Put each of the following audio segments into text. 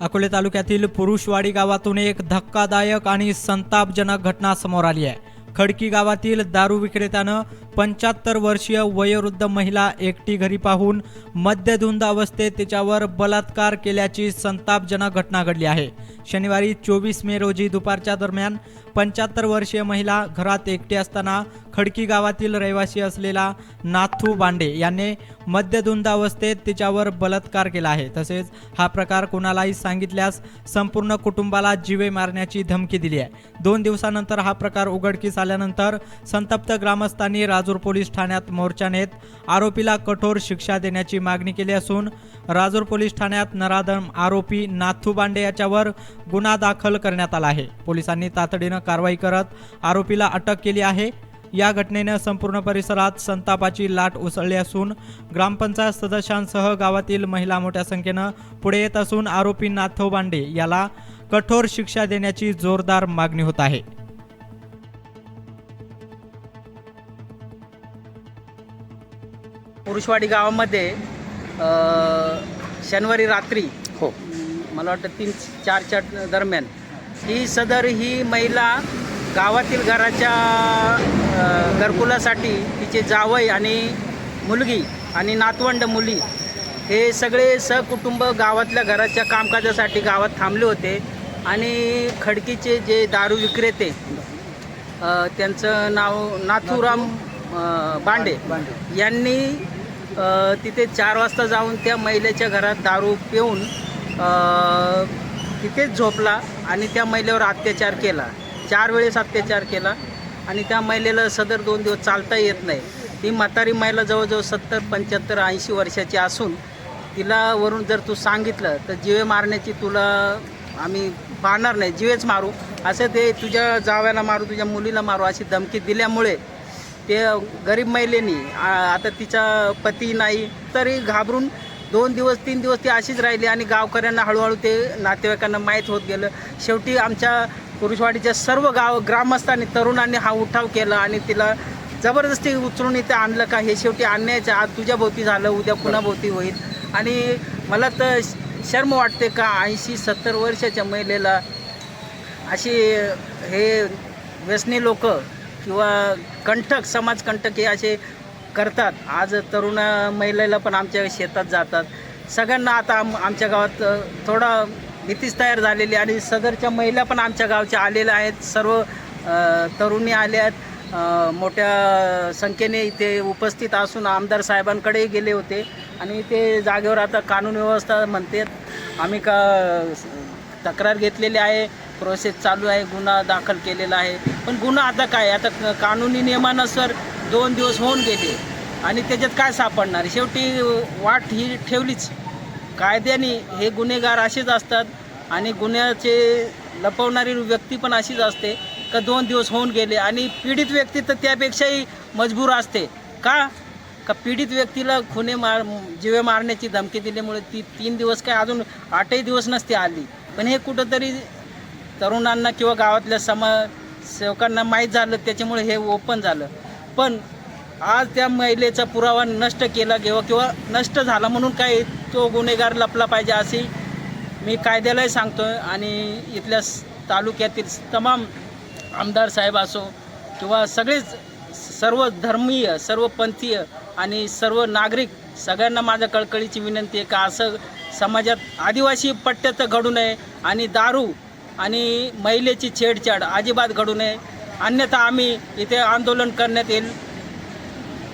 अकोले तालुक्यातील पुरुषवाडी गावातून एक धक्कादायक आणि संतापजनक घटना समोर आली आहे. खडकी गावातील दारू विक्रेत्यानं पंच्याहत्तर वर्षीय वयोवृद्ध महिला एकटी घरी पाहून मद्यधुंद अवस्थेत तिच्यावर बलात्कार केल्याची संतापजनक घटना घडली आहे. शनिवारी चोवीस मे रोजी दुपारच्या दरम्यान पंच्याहत्तर वर्षीय महिला घरात एकटी असताना खडकी गावातील रहिवासी असलेला नाथू बांडे याने मद्यधुंद अवस्थेत तिच्यावर बलात्कार केला आहे. तसेच हा प्रकार कोणालाही सांगितल्यास संपूर्ण कुटुंबाला जीवे मारण्याची धमकी दिली आहे. दोन दिवसानंतर हा प्रकार उघडकीस आल्यानंतर संतप्त ग्रामस्थांनी राज राजूर पोलीस ठाण्यात मोर्चा नेत आरोपीला कठोर शिक्षा देण्याची मागणी केली असून राजूर पोलीस ठाण्यात नराधम आरोपी नाथू बांडे याच्यावर गुन्हा दाखल करण्यात आला आहे. पोलिसांनी तातडीनं कारवाई करत आरोपीला अटक केली आहे. या घटनेनं संपूर्ण परिसरात संतापाची लाट उसळली असून ग्रामपंचायत सदस्यांसह गावातील महिला मोठ्या संख्येनं पुढे येत असून आरोपी नाथो बांडे याला कठोर शिक्षा देण्याची जोरदार मागणी होत आहे. पुरुषवाडी गावामध्ये शनिवारी रात्री हो. मला वाटतं तीन चारच्या दरम्यान ही सदर ही महिला गावातील घराच्या घरकुलासाठी तिचे जावई आणि मुलगी आणि नातवंड मुली हे सगळे सहकुटुंब गावातल्या घराच्या कामकाजासाठी गावात थांबले होते आणि खडकीचे जे दारू विक्रेते त्यांचं नाव नाथूराम बांडे. यांनी तिथे चार वाजता जाऊन त्या महिलेच्या घरात दारू पिऊन तिथेच झोपला आणि त्या महिलेवर अत्याचार केला. चार वेळेस अत्याचार केला आणि त्या महिलेला सदर दोन दिवस चालता येत नाही. ती म्हातारी महिला जवळजवळ सत्तर पंच्याहत्तर ऐंशी वर्षाची असून तिला वरून जर तू सांगितलं तर जिवे मारण्याची तुला आम्ही पाहणार नाही. जिवेच मारू. असं ते तुझ्या जाव्याला मारू तुझ्या मुलीला मारू अशी धमकी दिल्यामुळे ते गरीब महिलेनी आता तिचा पती नाही तरी घाबरून दोन दिवस तीन दिवस ती अशीच राहिली आणि गावकऱ्यांना हळूहळू ते नातेवाईकांना माहीत होत गेलं. शेवटी आमच्या पुरुषवाडीच्या सर्व गाव ग्रामस्थांनी तरुणांनी हा उठाव केला आणि तिला जबरदस्ती उचलून इथे आणलं का हे शेवटी आणण्याचं आज तुझ्या भोवती झालं उद्या पुन्हा भोवती होईल. आणि मला तर शर्म वाटते का ऐंशी सत्तर वर्षाच्या महिलेला अशी हे व्यसनी लोक किंवा कंटक समाजकंटक हे असे करतात. आज तरुण महिलेला पण आमच्या शेतात जातात. सगळ्यांना आता आम आमच्या गावात थोडा भीतीच तयार झालेली आणि सदरच्या महिला पण आमच्या गावच्या आलेल्या आहेत. सर्व तरुणी आल्या आहेत. मोठ्या संख्येने इथे उपस्थित असून आमदार साहेबांकडेही गेले होते. आणि ते जागेवर आता कानून व्यवस्था म्हणतात. आम्ही का तक्रार घेतलेली आहे. प्रोसेस चालू आहे. गुन्हा दाखल केलेला आहे. पण गुन्हा आता काय? आता कानुनी कानूनी नियमानुसार दोन दिवस होऊन गेले. आणि त्याच्यात काय सापडणार? शेवटी वाट ही ठेवलीच. कायद्याने हे गुन्हेगार असेच असतात. आणि गुन्ह्याचे लपवणारी व्यक्ती पण अशीच असते. का दोन दिवस होऊन गेले. आणि पीडित व्यक्ती तर त्यापेक्षाही मजबूर असते. का? का पीडित व्यक्तीला खुने मार जीवे मारण्याची धमकी दिल्यामुळे ती तीन दिवस काय? अजून आठही दिवस नसते आली. पण हे कुठंतरी तरुणांना किंवा गावातल्या समाजसेवकांना माहीत झालं त्याच्यामुळे हे ओपन झालं. पण आज त्या महिलेचा पुरावा नष्ट केला किंवा किंवा नष्ट झाला म्हणून काय तो गुन्हेगार लपला पाहिजे अशी मी कायद्यालाही सांगतो आहे आणि इथल्या तालुक्यातील तमाम आमदार साहेब असो किंवा सगळेच सर्व धर्मीय सर्व पंथीय आणि सर्व नागरिक सगळ्यांना माझ्या कळकळीची विनंती आहे का असं समाजात आदिवासी पट्ट्यात घडू नये आणि दारू आणि महिलेची छेडछाड अजिबात घडू नये. अन्यथा आम्ही इथे आंदोलन करण्यात येईल.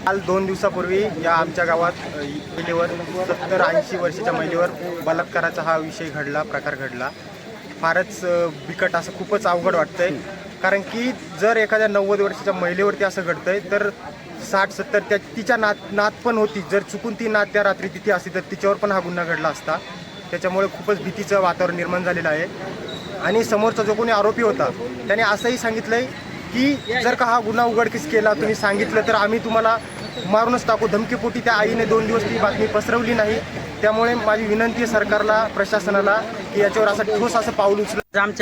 काल दोन दिवसापूर्वी या आमच्या गावात महिलेवर सत्तर ऐंशी वर्षाच्या महिलेवर बलात्काराचा हा विषय घडला प्रकार घडला. फारच बिकट असं खूपच अवघड वाटतंय. कारण की जर एखाद्या नव्वद वर्षाच्या महिलेवरती असं घडतंय तर साठ सत्तर त्या तिच्या नात नात पण होती. जर चुकून ती नात त्या रात्री तिथे असती तर तिच्यावर पण हा गुन्हा घडला असता. त्याच्यामुळे खूपच भीतीचं वातावरण निर्माण झालेलं आहे. आणि समोरचा जो कोणी आरोपी होता त्याने असंही सांगितलंय की जर का हा गुन्हा उघडकीस केला तुम्ही सांगितलं तर आम्ही तुम्हाला मारूनच टाकू. धमकीपोटी त्या आईने दोन दिवस ती बातमी पसरवली नाही. त्यामुळे माझी विनंती आहे सरकारला प्रशासनाला की याच्यावर असं ठोस असं पाऊल उचल. आमच्या